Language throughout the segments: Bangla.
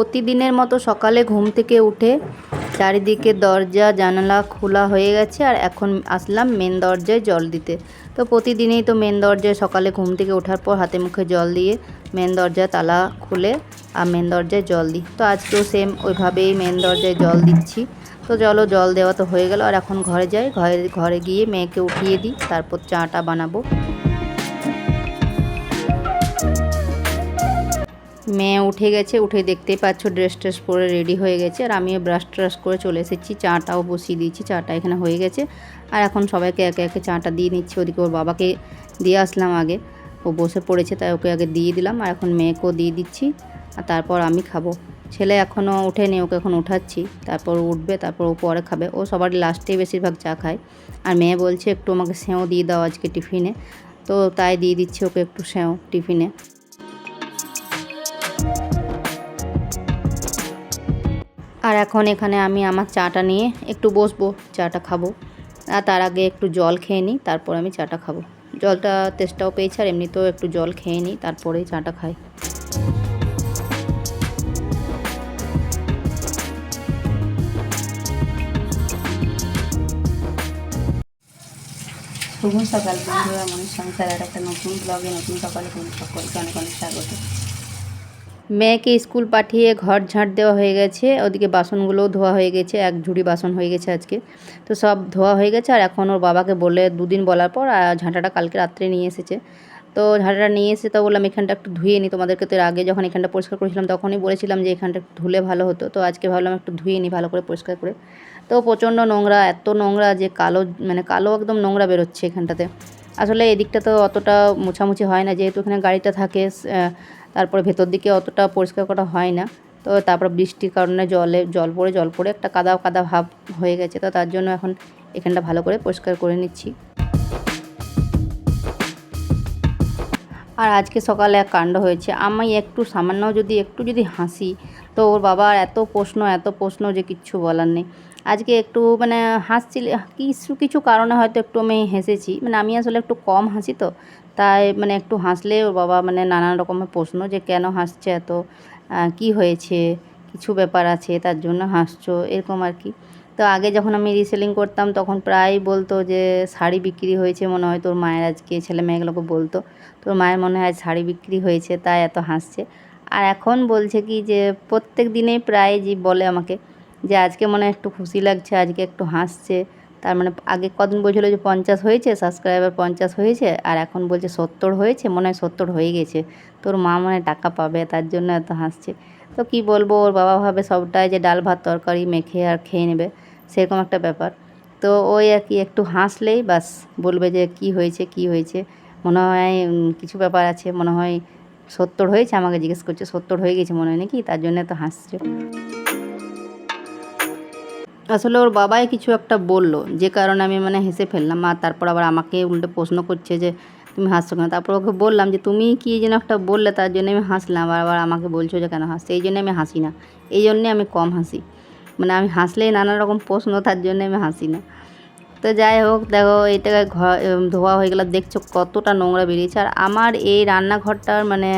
প্রতিদিনের মতো সকালে ঘুম থেকে উঠে চারিদিকে দরজা, জানালা খোলা হয়ে গেছে আর এখন আসলাম মেন দরজায় জল দিতে। তো প্রতিদিনই তো মেন দরজায় সকালে ঘুম থেকে ওঠার পর হাতে মুখে জল দিয়ে মেন দরজা তালা খুলে আর মেন দরজায় জল দিই। তো আজকেও সেম ওইভাবেই মেন দরজায় জল দিচ্ছি। তো চলো জল দেওয়া তো হয়ে গেল আর এখন ঘরে যাই। ঘরে ঘরে গিয়ে মেয়েকে উঠিয়ে দিই, তারপর চাটা বানাবো। মেয়ে উঠে গেছে, উঠে দেখতেই পাচ্ছ ড্রেস ট্রেস পরে রেডি হয়ে গেছে। আর আমিও ব্রাশ ট্রাশ করে চলে এসেছি, চাটাও বসিয়ে দিয়েছি, চাটা এখানে হয়ে গেছে। আর এখন সবাইকে একে একে চাটা দিয়ে নিচ্ছি, ওদিকে ওর বাবাকে দিয়ে আসলাম আগে। ও বসে পড়েছে, তাই ওকে আগে দিয়ে দিলাম। আর এখন মেয়েকেও দিয়ে দিচ্ছি, আর তারপর আমি খাব। ছেলে এখনও ওঠেনি, ওকে এখন উঠাচ্ছি। তারপর উঠবে, তারপর ও পরে খাবে। ও সবার লাস্টেই বেশিরভাগ চা খায়। আর মেয়ে বলছে, একটু আমাকে সেও দিয়ে দাও আজকে টিফিনে তো তাই দিয়ে দিচ্ছি ওকে একটু সেও টিফিনে আর এখন এখানে আমি আমার চাটা নিয়ে একটু বসবো, চাটা খাব। আর তার আগে একটু জল খেয়ে নিই, তারপর আমি চাটা খাব। জলটা তেষ্টাও পেয়েছে, আর এমনিতেও একটু জল খেয়ে নিই, তারপরেই চাটা খাই। শুভ সকাল বন্ধুরা মনের সংসারের একটা নতুন ব্লগে নতুন সকালে তোমাদের সকলকে অনেক অনেক স্বাগত। মেয়েকে স্কুল পাঠিয়ে ঘর ঝাঁট দেওয়া হয়ে গেছে, ওদিকে বাসনগুলোও ধোয়া হয়ে গেছে, এক ঝুড়ি বাসন হয়ে গেছে আজকে। তো সব ধোয়া হয়ে গেছে, আর এখন ওর বাবাকে বলে দুদিন বলার পর ঝাঁটাটা কালকে রাত্রে নিয়ে এসেছে। তো ঝাঁটাটা নিয়ে এসে তো বললাম, এখানটা একটু ধুয়ে নিই তোমাদেরকে। তো আগে যখন এখানটা পরিষ্কার করেছিলাম, তখনই বলেছিলাম যে, এখানটা একটু ধুলে ভালো হতো। তো আজকে ভাবলাম একটু ধুয়ে নিই ভালো করে পরিষ্কার করে। তো প্রচণ্ড নোংরা, এত নোংরা যে কালো মানে কালো একদম নোংরা বেরোচ্ছে এখানটাতে। আসলে এদিকটা তো অতটা মোছামুছি হয় না, যেহেতু এখানে গাড়িটা থাকে তারপরে ভেতর দিকে অতটা পরিষ্কার করা হয় না। তো তারপর বৃষ্টির কারণে জলে, জল পড়ে জল পড়ে একটা কাদা কাদা ভাব হয়ে গেছে। তো তার জন্য এখন এখানটা ভালো করে পরিষ্কার করে নিচ্ছি। আর আজকে সকালে এক কাণ্ড হয়েছে। আমি একটু সামান্য যদি, একটু যদি হাসি, তো ওর বাবার এত প্রশ্ন এত প্রশ্ন যে কিচ্ছু বলার নেই। আজকে একটু মানে হাসছিল কিছু কিছু কারণে হয়তো একটু আমি হেসেছি। মানে আমি আসলে একটু কম হাসি তো, তাই মানে একটু হাসলে ওর বাবা মানে নানান রকমের প্রশ্ন যে কেন হাসছে এত কি হয়েছে, কিছু ব্যাপার আছে, তার জন্য হাসছো, এরকম আর কি। তো আগে যখন আমি রিসেলিং করতাম তখন প্রায় বলতো যে শাড়ি বিক্রি হয়েছে মনে হয় তোর মায়ের আজকে, ছেলে মেয়েগুলোকে বলতো, তোর মায়ের মনে হয় শাড়ি বিক্রি হয়েছে, তাই এত হাসছে। আর এখন বলছে কি যে প্রত্যেক দিনেই প্রায় যে বলে আমাকে যে আজকে মনে একটু খুশি লাগছে, আজকে একটু হাসছে। তার মানে আগে কদিন বলছিল যে পঞ্চাশ হয়েছে সাবস্ক্রাইবার পঞ্চাশ হয়েছে, আর এখন বলছে সত্তর হয়েছে, মনে হয় সত্তর হয়ে গেছে। তোর মা মনে টাকা পাবে, তার জন্য এত হাসছে। তো কি বলব, ওর বাবা ভাবে সবটাই যে ডাল ভাত তরকারি মেখে আর খেয়ে নেবে, সেরকম একটা ব্যাপার। তো ওই আর কি, একটু হাসলেই বাস, বলবে যে কি হয়েছে কি হয়েছে। মনে হয় কিছু ব্যাপার আছে, মনে হয় সত্তর হয়েছে, আমাকে জিজ্ঞেস করছে, সত্তর হয়ে গেছে মনে হয় নাকি, তার জন্য তো হাসছে। আসলে ওর বাবাই কিছু একটা বলল, যে কারণে আমি মানে হেসে ফেললাম। আর তারপর আবার আমাকে উল্টে প্রশ্ন করছে যে, তুমি হাসছো কেন? তারপর ওকে বললাম যে, তুমি কি যেন একটা বললে? তার জন্য আমি হাসলাম। আর আবার আমাকে বলছো যে, কেন হাসছে? এই জন্য আমি হাসি না। এই জন্যে আমি কম হাসি। মানে আমি হাসলেই নানা রকম প্রশ্ন, তার জন্য আমি হাসি না। তো যাই হোক, দেখো এটা ধোয়া হয়ে গেল। দেখছ কতটা নোংরা বেরিয়েছে। আর আমার এই রান্নাঘরটার মানে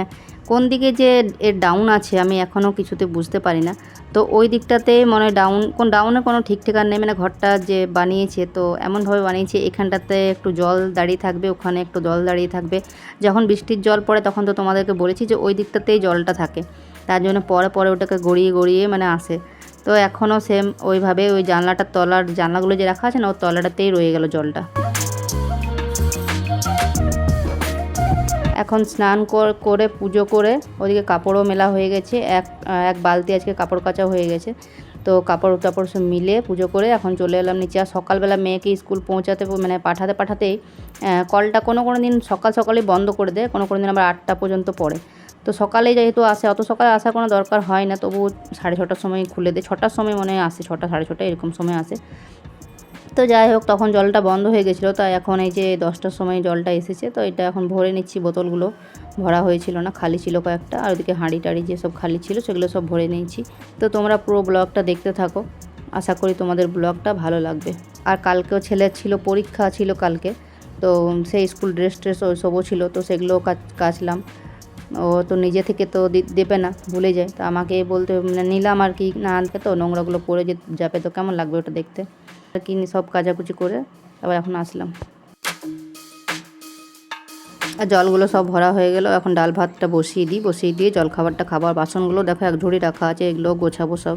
কোন দিকে যে এর ডাউন আছে, আমি এখনও কিছুতে বুঝতে পারি না। তো ওই দিকটাতে মনে হয় ডাউন কোন ডাউনে কোনো ঠিক ঠিকানা নেই মানে ঘরটা যে বানিয়েছে, তো এমনভাবে বানিয়েছে, এখানটাতে একটু জল দাঁড়িয়ে থাকবে, ওখানে একটু জল দাঁড়িয়ে থাকবে। যখন বৃষ্টির জল পড়ে, তখন তো তোমাদেরকে বলেছি যে ওই দিকটাতেই জলটা থাকে। তার জন্য পরে পরে ওটাকে গড়িয়ে গড়িয়ে মানে আসে। তো এখনও সেম ওইভাবে ওই জানলাটার তলার জানলাগুলো যে রাখা আছে না ওর তলাটাতেই রয়ে গেল জলটা। এখন স্নান কর- পুজো করে ওদিকে কাপড়ও মেলা হয়ে গেছে। এক এক বালতি আজকে কাপড় কাচা হয়ে গেছে। তো কাপড় টাপড় সব মিলে পুজো করে এখন চলে এলাম নিচে। আর সকালবেলা মেয়েকে স্কুল পৌঁছাতে মানে পাঠাতে পাঠাতেই কলটা কোনো কোনো দিন সকাল সকালেই বন্ধ করে দেয়, কোনো কোনো দিন আবার আটটা পর্যন্ত পড়ে। তো সকালে যেহেতু আসে, অত সকালে আসার কোনো দরকার হয় না। তবু সাড়ে ছটার সময় খুলে দেয়। ছটার সময় মনে হয় আসে, ছটা, সাড়ে ছটা এরকম সময় আসে। তো যাই হোক, তখন জলটা বন্ধ হয়ে গেছিল। তাই এখন এই যে দশটার সময় জলটা এসেছে, তো এটা এখন ভরে নিচ্ছি। বোতলগুলো ভরা হয়েছিল না, খালি ছিল কয়েকটা। আর ওদিকে হাঁড়ি টাড়ি যেসব খালি ছিল, সেগুলো সব ভরে নিয়েছি। তো তোমরা পুরো ব্লগটা দেখতে থাকো। আশা করি তোমাদের ব্লগটা ভালো লাগবে। আর কালকেও ছেলের ছিল, পরীক্ষা ছিল কালকে। তো সেই স্কুল ড্রেস ট্রেস ওইসবও ছিল, তো সেগুলোও কাচ- কাচলাম। ও তো নিজে থেকে তো দেবে না, ভুলে যায়। তো আমাকে বলতে মানে নিলাম আর কি না আনতে, তো নোংরাগুলো পড়ে যে, যাবে তো, কেমন লাগবে ওটা দেখতে? কিনি সব কাচাকুচি করে আবার এখন আসলাম। আর জলগুলো সব ভরা হয়ে গেল। এখন ডাল ভাতটা বসিয়ে দিই, বসিয়ে দিয়ে জল খাবারটা খাবার, বাসনগুলো দেখো এক ঝুড়ি রাখা আছে, এগুলো গোছাবো সব।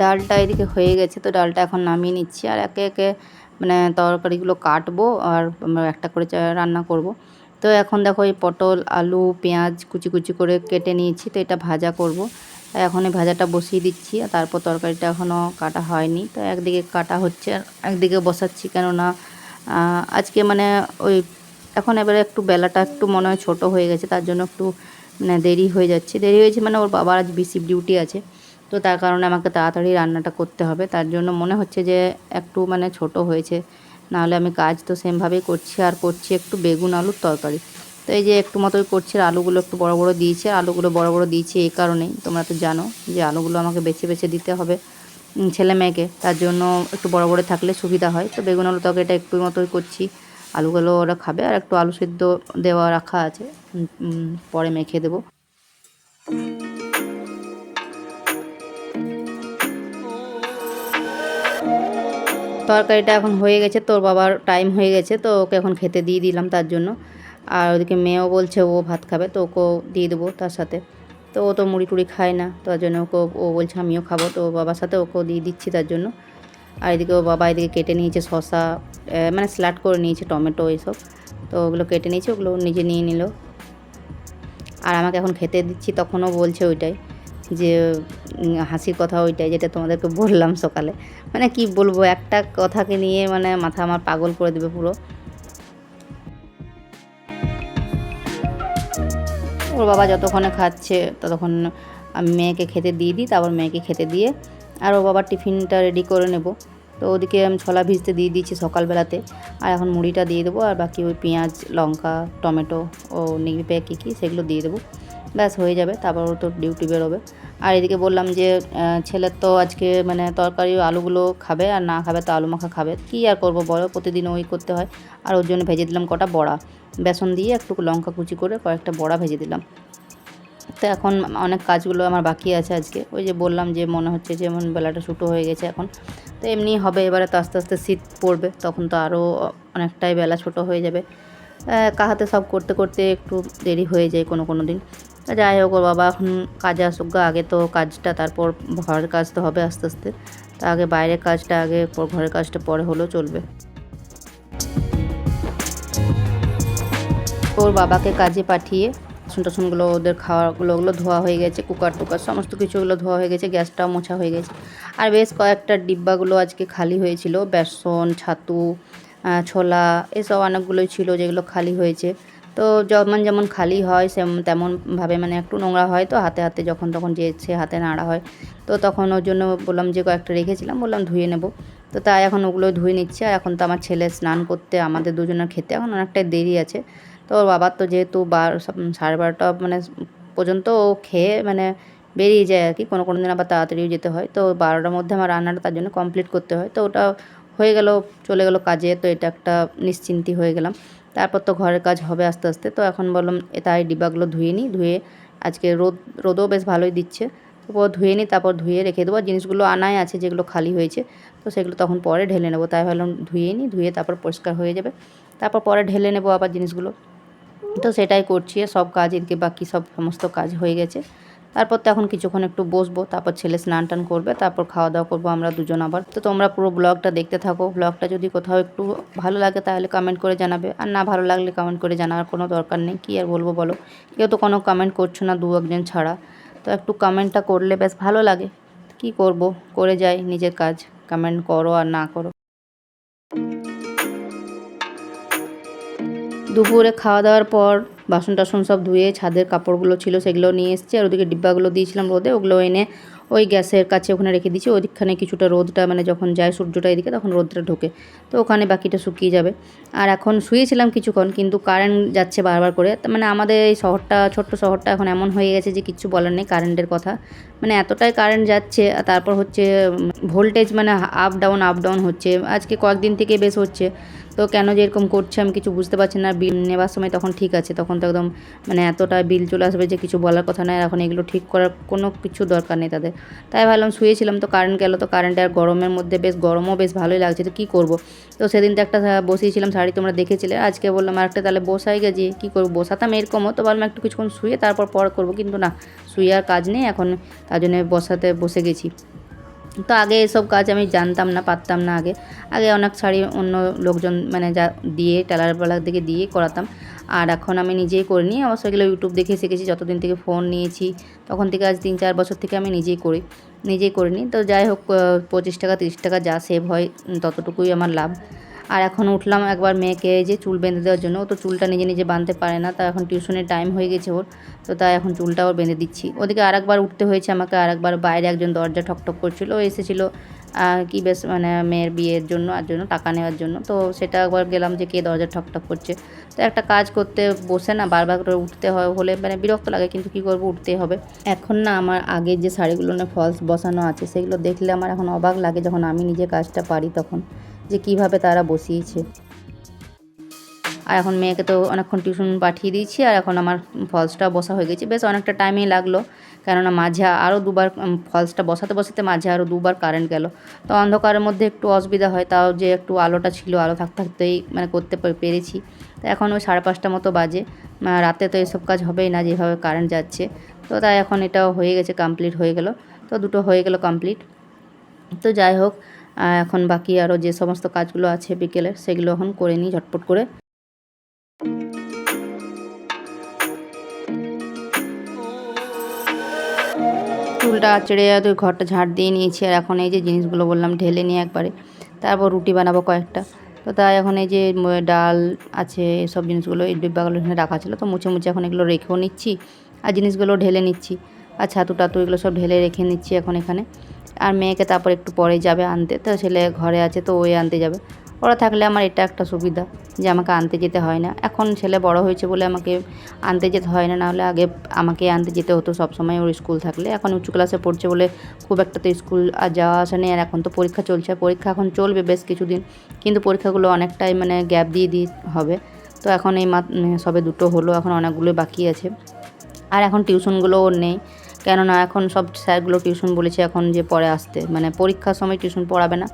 ডালটা এদিকে হয়ে গেছে, তো ডালটা এখন নামিয়ে নিচ্ছি। আর একে একে মানে তরকারিগুলো কাটবো আর একটা করে রান্না করব। তো এখন দেখো এই পটল, আলু, পেঁয়াজ কুচি কুচি করে কেটে নিয়েছি, তো এটা ভাজা করব। এখন এই ভাজাটা বসিয়ে দিচ্ছি আর তারপর তরকারিটা এখনও কাটা হয়নি। তো একদিকে কাটা হচ্ছে আর একদিকে বসাচ্ছি কেননা আজকে মানে ওই এখন এবারে একটু বেলাটা একটু মনে হয় ছোটো হয়ে গেছে, তার জন্য একটু মানে দেরি হয়ে যাচ্ছে। দেরি হয়েছে মানে ওর বাবার আজ বিসি ডিউটি আছে, তো তার কারণে আমাকে তাড়াতাড়ি রান্নাটা করতে হবে। তার জন্য মনে হচ্ছে যে একটু মানে ছোট হয়েছে, নাহলে আমি কাজ তো সেমভাবেই করছি, আর করছি একটু বেগুন আলুর তরকারি। তো এই যে একটু মতোই করছে আলুগুলো একটু বড় বড় দিয়েছে আলুগুলো বড় বড় দিয়েছে এই কারণেই। তোমরা তো জানো যে আলুগুলো আমাকে বেছে বেছে দিতে হবে ছেলে মেয়েকে। তার জন্য একটু বড় বড় থাকলে সুবিধা হয়। তো বেগুন আলু তরকারিটা একটু মতোই করছি। আলুগুলো ওরা খাবে আর একটু আলু সিদ্ধ দেওয়া রাখা আছে। পরে মেখে দেবো। তরকারিটা এখন হয়ে গেছে, তোর বাবার টাইম হয়ে গেছে, তো ওকে এখন খেতে দিয়ে দিলাম তার জন্য। আর ওদিকে মেয়েও বলছে, ও ভাত খাবে, তো ওকেও দিয়ে দেবো তার সাথে। তো ও তো মুড়ি টুড়ি খায় না, তার জন্য ওকে, ও বলছে, আমিও খাব। তো বাবার সাথে ওকেও দিয়ে দিচ্ছি তার জন্য। আর এদিকে ও বাবা এদিকে কেটে নিয়েছে শশা মানে স্ল্যাট করে নিয়েছে, টমেটো এইসব তো ওগুলো কেটে নিয়েছে, ওগুলো নিজে নিয়ে নিল। আর আমাকে এখন খেতে দিচ্ছি, তখনও বলছে ওইটাই, যে হাসির কথা ওইটাই, যেটা তোমাদেরকে বললাম সকালে। মানে কি বলব, একটা কথাকে নিয়ে মানে মাথা আমার পাগল করে দেবে পুরো। ওর বাবা যতক্ষণে খাচ্ছে ততক্ষণ আমি মেয়েকে খেতে দিয়ে দিই, তারপর মেয়েকে খেতে দিয়ে আর ওর বাবার টিফিনটা রেডি করে নেব। তো ওদিকে আমি ছোলা ভিজতে দিয়ে দিয়েছি সকালবেলাতে। আর এখন মুড়িটা দিয়ে দেবো আর বাকি ওই পেঁয়াজ, লঙ্কা, টমেটো ও নিগড়ি প্যাক কী কী সেগুলো দিয়ে দেবো। ব্যাস হয়ে যাবে, তারপর ও তো ডিউটি বেরোবে। আর এদিকে বললাম যে ছেলের তো আজকে মানে তরকারি আলুগুলো খাবে আর না খাবে তো আলু মাখা খাবে। কী আর করব বলো? প্রতিদিন ওই করতে হয়। আর ওর জন্য ভেজে দিলাম কটা বড়া। বেসন দিয়ে একটু লঙ্কা কুচি করে কয়েকটা বড়া ভেজে দিলাম। তো এখন অনেক কাজগুলো আমার বাকি আছে আজকে। ওই যে বললাম যে, মনে হচ্ছে যে এমন বেলাটা ছোটো হয়ে গেছে এখন। তো এমনি হবে, এবারে তো আস্তে আস্তে শীত পড়বে, তখন তো আরও অনেকটাই বেলা ছোট হয়ে যাবে। কাহাতে সব করতে করতে একটু দেরি হয়ে যায় কোনো কোনো দিন। যাই হোক, ওর বাবা এখন কাজে আসুক আগে তো কাজটা, তারপর ঘরের কাজ তো হবে আস্তে আস্তে। তা আগে বাইরের কাজটা, আগে ঘরের কাজটা পরে হলেও চলবে। ওর বাবাকে কাজে পাঠিয়ে বাসন টাসনগুলো ওদের খাওয়াগুলো ওগুলো ধোয়া হয়ে গেছে, কুকার টুকার, সমস্ত কিছুগুলো ধোয়া হয়ে গেছে, গ্যাসটাও মোছা হয়ে গেছে। আর বেশ কয়েকটা ডিব্বাগুলো আজকে খালি হয়েছিল, বেসন, ছাতু ছোলা, এসব অনেকগুলোই ছিল যেগুলো খালি হয়েছে। তো যেমন যেমন খালি হয় সেমন তেমনভাবে মানে একটু নোংরা হয় তো হাতে হাতে যখন তখন যে সে হাতে নাড়া হয়। তো তখন ওর জন্য বললাম যে কয়েকটা রেখেছিলাম, বললাম ধুয়ে নেব। তো তাই এখন ওগুলো ধুয়ে নিচ্ছে আর এখন তো আমার ছেলে স্নান করতে, আমাদের দুজনের খেতে এখন অনেকটাই দেরি আছে। তো ওর বাবার তো যেহেতু বার সাড়ে বারোটা মানে পর্যন্ত ও খেয়ে মানে বেরিয়ে যায় আর কি, কোনো কোনো দিন আবার তাড়াতাড়িও যেতে হয়। তো বারোটার মধ্যে আমার রান্নাটা তার জন্য কমপ্লিট করতে হয়। তো ওটা হয়ে গেল, চলে গেল কাজে। তো এটা একটা নিশ্চিন্তি হয়ে গেলাম। তারপর তো ঘরের কাজ হবে আস্তে আস্তে। তো এখন বললাম তাই ডিব্বাগুলো ধুয়ে নিই ধুয়ে আজকে রোদ, রোদও বেশ ভালোই দিচ্ছে। তারপর ধুয়ে নিই তারপর ধুয়ে রেখে দেবো। জিনিসগুলো আনাই আছে যেগুলো খালি হয়েছে, তো সেগুলো তখন পরে ঢেলে নেব। তাই ভাবলাম ধুয়ে নিই ধুয়ে তারপর পরিষ্কার হয়ে যাবে। তারপর পরে ঢেলে নেব আবার জিনিসগুলো। তো সেটাই করছি, সব কাজ এদিকে বাকি সব সমস্ত কাজ হয়ে গেছে। তারপর তো এখন কিছুক্ষণ একটু বসবো, তারপর ছেলে স্নান টান করবে, তারপর খাওয়া দাওয়া করব আমরা দুজন আবার। তো তোমরা পুরো ব্লগটা দেখতে থাকো। ব্লগটা যদি কোথাও একটু ভালো লাগে তাহলে কমেন্ট করে জানাবে। আর না ভালো লাগলে কমেন্ট করে জানার কোনো দরকার নেই। কী আর বলব বলো? কেউ তো কোনো কমেন্ট করছ না দু একজন ছাড়া। তো একটু কমেন্টটা করলে বেশ ভালো লাগে। কি করব? করে যাই নিজের কাজ। কমেন্ট করো আর না করো। দুপুরে খাওয়া দাওয়ার পর বাসন টাসন সব ধুয়ে ছাদের কাপড়গুলো ছিল সেগুলো নিয়ে এসেছি আর ওদিকে ডিব্বাগুলো দিয়েছিলাম রোদে, ওগুলো এনে ওই গ্যাসের কাছে ওখানে রেখে দিয়েছি। ওদিকখানে কিছুটা রোদটা মানে যখন যায় সূর্যটা এদিকে তখন রোদটা ঢোকে। তো ওখানে বাকিটা শুকিয়ে যাবে। আর এখন শুয়েছিলাম কিছুক্ষণ, কিন্তু কারেন্ট যাচ্ছে বারবার করে। মানে আমাদের এই শহরটা, ছোট্ট শহরটা এখন এমন হয়ে গেছে যে কিচ্ছু বলার নেই কারেন্টের কথা। মানে এতটাই কারেন্ট যাচ্ছে, আর তারপর হচ্ছে ভোল্টেজ মানে আপ ডাউন আপ ডাউন হচ্ছে। আজকে কয়েকদিন থেকে বেশ হচ্ছে। তো কেন যে এরকম করছে আমি কিছু বুঝতে পারছি না, বিল নেবার সময় তখন ঠিক আছে, তখন তো একদম মানে এতটা বিল চলে আসবে যে কিছু বলার কথা নয় এখন এগুলো ঠিক করার কোনো কিছু দরকার নেই তাদের। তাই ভাবলাম শুয়েছিলাম, তো কারেন্ট গেল, তো কারেন্ট আর গরমের মধ্যে বেশ গরমও বেশ ভালোই লাগছে, তো কী করব? তো সেদিন তো একটা বসিয়েছিলাম, শাড়ি তোমরা দেখেছিলে, আজকে বললাম আর একটা, তাহলে বসাই গেছি কী করব? বসাতাম এরকমও, তো ভাবলাম একটু কিছুক্ষণ শুয়ে তারপর পর করব, কিন্তু না, শুয়ে আর কাজ নেই, এখন তার জন্য বসাতে বসে গেছি। তো আগে এসব কাজ আমি জানতাম না, পারতাম না আগে। আগে অনেক শাড়ি অন্য লোকজন মানে যা দিয়ে টেলারবেলার দিকে দিয়ে করাতাম। আর এখন আমি নিজেই করে নিই অবশ্য এগুলো ইউটিউব দেখে শিখেছি, যতদিন থেকে ফোন নিয়েছি, তখন থেকে আজ তিন চার বছর থেকে আমি নিজেই করি, নিজেই করে নিই তো যাই হোক পঁচিশ টাকা, তিরিশ টাকা যা সেভ হয় ততটুকুই আমার লাভ। আর এখন উঠলাম একবার মেয়েকে যে চুল বেঁধে দেওয়ার জন্য। ও তো চুলটা নিজে নিজে বাঁধতে পারে না, তা এখন টিউশনের টাইম হয়ে গেছে ওর, তো তাই এখন চুলটা ওর বেঁধে দিচ্ছি। ওদিকে আরেকবার উঠতে হয়েছে আমাকে, আরেকবার বাইরে একজন দরজা ঠকঠক করছিল। এসেছিল কি বেশ মানে মেয়ের বিয়ের জন্য আর জন্য টাকা নেওয়ার জন্য। তো সেটা একবার গেলাম যে কে দরজা ঠকঠক করছে। তো একটা কাজ করতে বসে না, বারবার করে উঠতে হয় হলে মানে বিরক্ত লাগে, কিন্তু কি করব উঠতে হবে। এখন না আমার আগের যে শাড়িগুলো, না ফলস বসানো আছে, সেগুলো দেখলে আমার এখন অবাক লাগে যখন আমি নিজে কাজটা পারি তখন। যে কীভাবে তারা বসিয়েছে। আর এখন মেয়েকে তো অনেকক্ষণ টিউশন পাঠিয়ে দিয়েছি, আর এখন আমার ফলসটা বসা হয়ে গেছে। বেশ অনেকটা টাইমেই লাগল, কেননা মাঝে আরও দুবার ফলসটা বসাতে বসাতে মাঝে আরও দুবার কারেন্ট গেল। তো অন্ধকারের মধ্যে একটু অসুবিধা হয়, তাও যে একটু আলোটা ছিল, আলো থাকতে থাকতেই মানে করতে পেরেছি। তো এখন ওই সাড়ে পাঁচটা মতো বাজে রাতে তো এসব কাজ হবেই না, যেভাবে কারেন্ট যাচ্ছে। তো তাই এখন এটাও হয়ে গেছে, কমপ্লিট হয়ে গেল। তো দুটো হয়ে গেল কমপ্লিট। তো যাই হোক এখন বাকি আরও যে সমস্ত কাজগুলো আছে বিকেলের সেগুলো এখন করে নিই ঝটপট করে। চুলটা আঁচড়ে ঘরটা ঝাড় দিয়ে নিয়েছি, আর এখন এই যে জিনিসগুলো বললাম ঢেলে নিয়ে একবারে। তারপর রুটি বানাবো কয়েকটা। তো তাই এখন এই যে ডাল আছে সব জিনিসগুলো এই ডিব্বাগুলো এখানে রাখা ছিল, তো মুছে মুছে এখন এগুলো রেখেও নিচ্ছি, আর জিনিসগুলো ঢেলে নিচ্ছি। আর ছাতু টাতু এগুলো সব ঢেলে রেখে নিচ্ছি এখন এখানে। মেয়েকে তারপর একটু পরে যাবে আনতে। তো ছেলে ঘরে আছে, তো ওই আনতে যাবে। ওরা থাকলে আমার এটা একটা সুবিধা যে আমাকে আনতে যেতে হয় না। এখন ছেলে বড় হয়েছে বলে আমাকে আনতে যেতে হয় না, নাহলে আগে আমাকে আনতে যেতে হতো সব সময় ওর স্কুল থাকলে। এখন উচ্চ ক্লাসে পড়ছে বলে খুব একটা তো স্কুল আর যাওয়া আসা নেই, আর এখন তো পরীক্ষা চলছে। পরীক্ষা এখন চলবে বেশ কিছুদিন, কিন্তু পরীক্ষাগুলো অনেকটাই মানে গ্যাপ দিয়ে দিয়ে হবে। তো এখন এই সবে দুটো হলো, এখন অনেকগুলো বাকি আছে। আর এখন টিউশনগুলো ওর নেই। কেননা এখন সব স্যারগুলো টিউশন বলেছে এখন যে পরে আসতে। মানে পরীক্ষার সময় টিউশন পড়াবে না।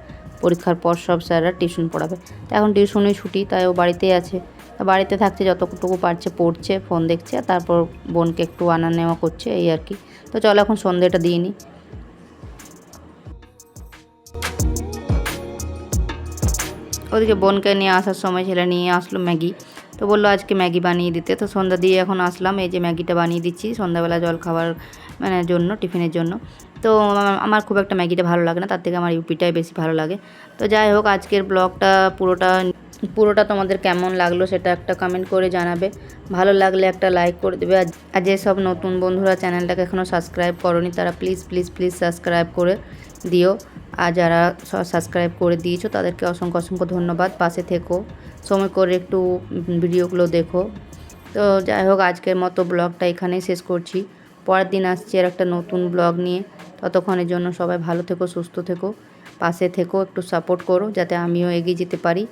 পরীক্ষার পর সব স্যাররা টিউশন পড়াবে। তো এখন টিউশনই ছুটি, তাই ও বাড়িতেই আছে। বাড়িতে থাকছে, যতটুকু পারছে পড়ছে, ফোন দেখছে তারপর বোনকে একটু আনা নেওয়া করছে, এই আর কি। তো চলো এখন সন্ধেটা দিয়ে নিই ওদিকে বোনকে নিয়ে আসার সময় ছেলে নিয়ে আসলো ম্যাগি। তো বলল আজকে ম্যাগি বানিয়ে দিতে। তো সন্ধ্যা দিয়ে এখন আসলাম। এই যে ম্যাগিটা বানিয়ে দিচ্ছি। সন্ধ্যাবেলা জল খাবার মানে জন্য, টিফিনের জন্য। তো, আমার- খুব একটা ম্যাগিটা ভালো লাগে না, তার থেকে আমার ইউপিটাই বেশি ভালো লাগে। তো যাই হোক, আজকের ব্লগটা পুরোটা পুরোটা তোমাদের কেমন লাগল সেটা একটা কমেন্ট করে জানাবে। ভালো লাগলে একটা লাইক করে দেবে। আর যেসব নতুন বন্ধুরা চ্যানেলটাকে এখনও সাবস্ক্রাইব করনি, তারা প্লিজ প্লিজ প্লিজ সাবস্ক্রাইব করে দিও। আর যারা সাবস্ক্রাইব করে দিয়েছ, তাদেরকে অসংখ্য অসংখ্য ধন্যবাদ। পাশে থেকো, সময় করে একটু ভিডিওগুলো দেখো। তো যাই হোক, আজকের মতো ব্লগটা এখানেই শেষ করছি। পরের দিন আসছি আর একটা নতুন ব্লগ নিয়ে। ততক্ষণের জন্য সবাই ভালো থেকো, সুস্থ থেকো, পাশে থেকো, একটু সাপোর্ট করো, যাতে আমিও এগিয়ে যেতে পারি।